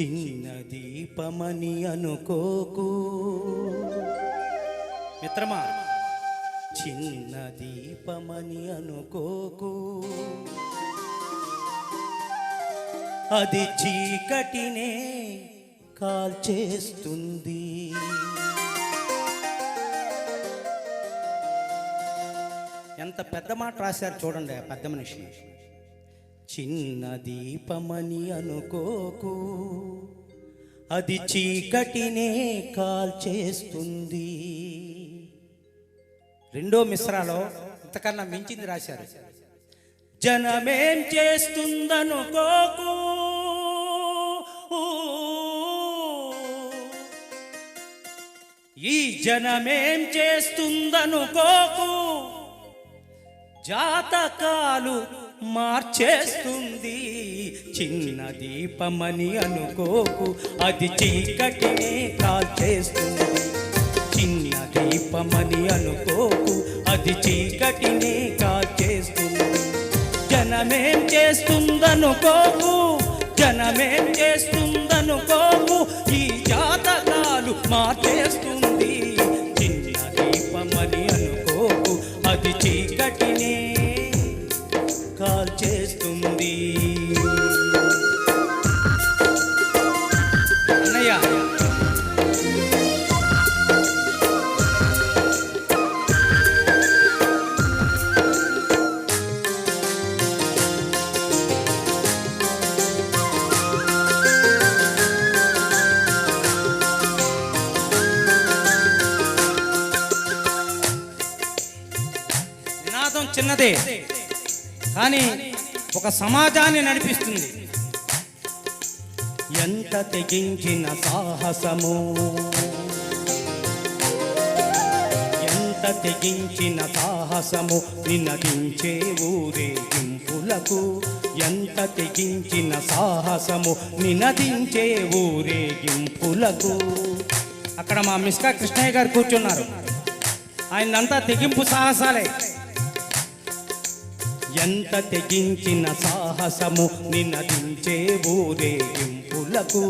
చిన్న దీపమని అనుకోకు. మిత్రమా చిన్న దీపమని అనుకోకు. అది చీకటినే కాల్చేస్తుంది. ఎంత పెద్ద మాట రాశారు చూడండి పెద్ద మనిషి. చిన్న దీపమని అనుకోకు. అది చీకటినే కాల్చేస్తుంది. రెండో మిశ్రాలో ఇంతకన్నా మించింది రాశారు. జనమేం చేస్తుందనుకోకు. ఈ జనమేం చేస్తుందనుకోకు. జాతకాలు మార్చేస్తుంది. చిన్న దీపమని అనుకోకు అది చీకటినే కాల్చేస్తుంది. చిన్న దీపమని అనుకోకు అది చీకటినే కాల్చేస్తుంది. జనమేం చేస్తుందనుకోకు జనమేం చేస్తుందనుకోకు ఈ జాతకాలు మార్చేస్తుంది. చిన్న దీపమని అనుకోకు అది చీకటినే కాల్చేస్తుంది అన్నయ్య. చిన్నదే. కానీ ఒక సమాజాన్ని నడిపిస్తుంది. ఎంత తెగించిన సాహసము? ఎంత తెగించిన సాహసము? నినదించే ఊరేగింపులకు ఎంత తెగించిన సాహసము? నినదించే ఊరేగింపులకు అక్కడ మా మిస్కా కృష్ణయ్య గారు కూర్చున్నారు. ఆయనంతా తెగింపు సాహసాలే. ఎంత తెగించిన సాహసము నినదించే ఊరేగింపులకు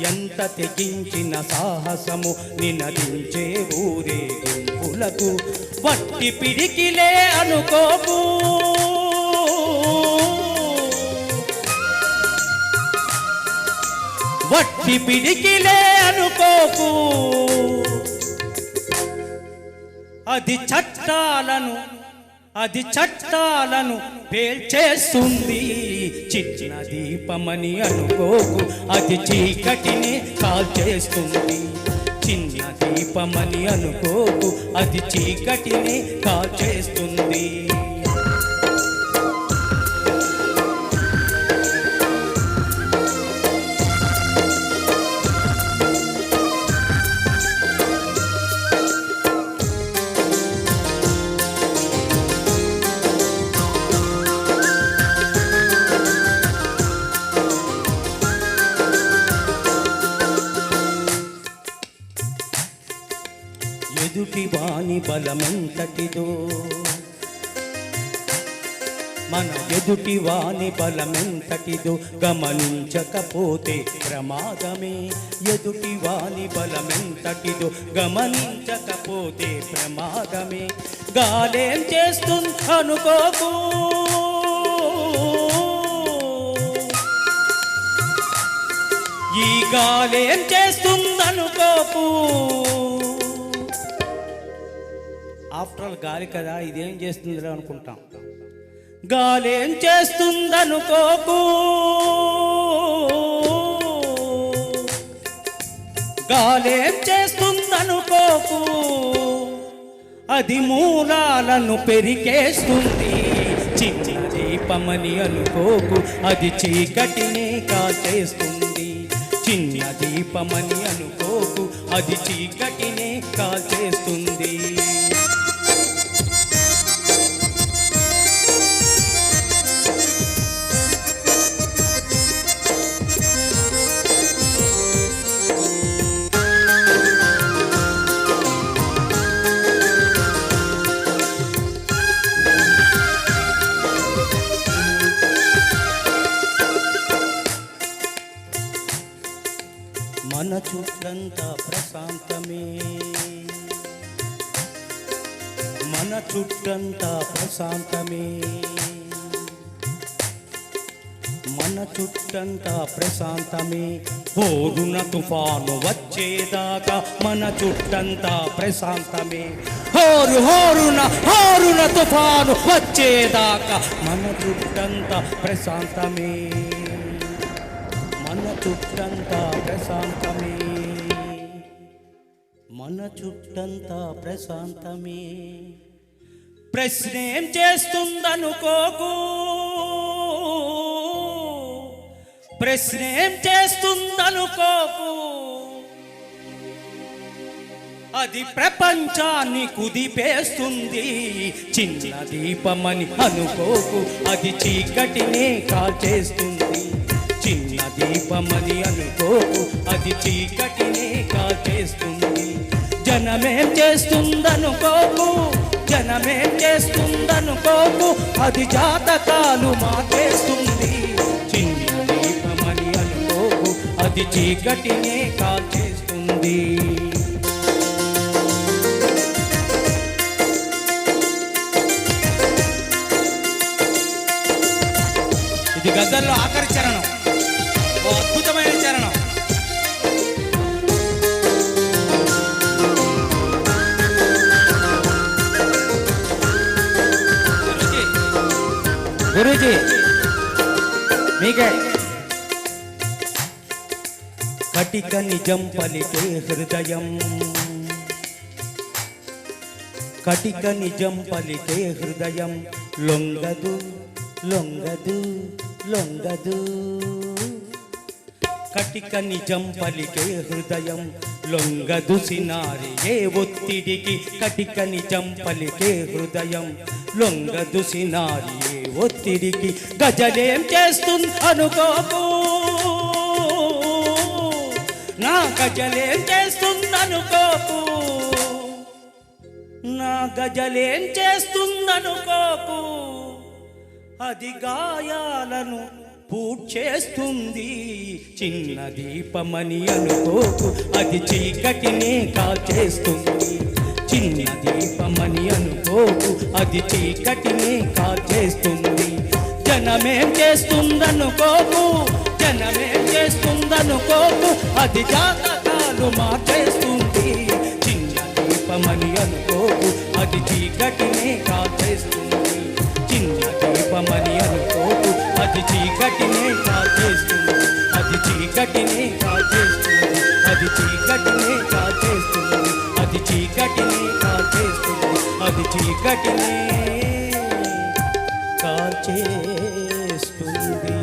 ఎంత తెగించిన సాహసము నినదించే ఊరేగింపులకు వట్టి పిడికిలే అనుకోకు. వట్టి పిడికిలే అనుకోకు. అది చట్టాలను అది చట్టాలను పేల్చేస్తుంది. చిన్న దీపమని అనుకోకు అది చీకటిని కాల్చేస్తుంది. చిన్న దీపమని అనుకోకు అది చీకటిని కాల్చేస్తుంది. ఎదుటి వాణి బలమెంతటిదో. మన ఎదుటి వాణి బలమెంతటిదో గమనించకపోతే ప్రమాదమే. ఎదుటి వాణి బలమెంతటిదో గమనించకపోతే ప్రమాదమే. గాలేం చేస్తుంది అనుకోకు. ఈ గాలేం చేస్తుందనుకోకు ఆఫ్టర్ ఆల్ గాలి కదా ఇదేం చేస్తుందిరా అనుకుంటాం. గాలేం చేస్తుందనుకోకు. గాలేం చేస్తుందనుకోకు. అది మూలాలను పెరికేస్తుంది చిన్న దీపమని అనుకోకు. అది చీకటిని కాల్చేస్తుంది. చిన్న దీపమని అనుకోకు. అది చీకటిని కాల్చేస్తుంది. చుట్టంతా ప్రశాంతమే. మన చుట్టంతా ప్రశాంతమే. మన చుట్టంతా ప్రశాంతమే. పోరున తుఫాను వచ్చేదాకా మన చుట్టంతా ప్రశాంతమే. హోరు హోరున హోరున తుఫాను వచ్చేదాకా మన చుట్టంతా ప్రశాంతమే. చుట్టంతా ప్రశాంతమే. మన చుట్టంతా ప్రశాంతమే. ప్రశ్నేం చేస్తుందనుకోకు? ప్రశ్నేం చేస్తుందనుకోకు? అది ప్రపంచాన్ని కుదిపేస్తుంది. చిన్న దీపమని అనుకోకు. అది చీకటినే కాల్చేస్తుంది. చిన్న దీపమని అనుకో అది చీకటినే కాల్చేస్తుంది జనమేం చేస్తుందనుకోకు జనమేం చేస్తుందనుకోకు అది జాతకాలు మార్చేస్తుంది చిన్న దీపమని అనుకోకు అది చీకటినే కాల్చేస్తుంది ఇది గద్దల్లో ఆఖరి గురూజీ మీకే. కటిక నిజం పలికే హృదయం. కటిక నిజం పలికే హృదయం. లొంగదు లొంగదు లొంగదు. కటిక నిజం పలికే హృదయం. లొంగదు సినారి ఏ ఒత్తిడికి. కటిక నిజం పలికే హృదయం. లొంగదు సినారి ఒత్తిడికి గజలేం చేస్తుంది అనుకోకు. నా గజలేం చేస్తుంది అనుకోకు. నా గజలేం చేస్తుందనుకోకు అది గాయాలను పూడ్చేస్తుంది చిన్న దీపమని అనుకోకు. అది చీకటిని కాల్చేస్తుంది. చిన్న దీపమని అనుకోకు అది చీకటిని కాచేస్తుంది. జనమేం చేస్తుందనుకోకు జనమేం చేస్తుందనుకోకు అది జాతకాలు మార్చేస్తుంది. చిన్న దీపమని అనుకోకు అది చీకటిని కాచేస్తుంది. చిన్న దీపమని అనుకోకు అది చీకటిని కాచేస్తుంది. అది చీకటిని కాచేస్తుంది. అది చీకటిని కాచేస్తుంది. అది చీకటిని అది చీకటిని కాల్చేస్తుంది.